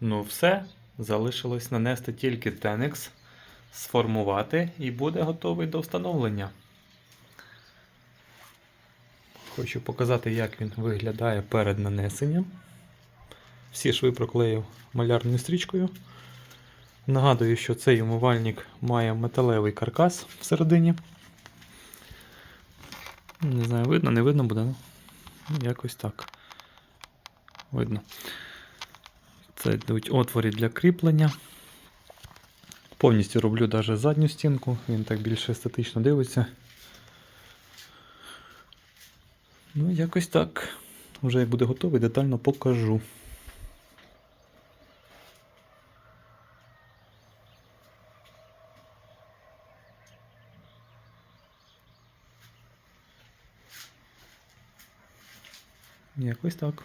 Ну все, залишилось нанести тільки Tenex, сформувати і буде готовий до встановлення. Хочу показати, як він виглядає перед нанесенням. Всі шви проклеїв малярною стрічкою. Нагадую, що цей умивальник має металевий каркас всередині. Не знаю, видно, не видно буде. Ну, якось так. Видно. Це йдуть отвори для кріплення. Повністю роблю навіть задню стінку, він так більш естетично дивиться. Ну, якось так. Вже як буде готовий, детально покажу. Якось так.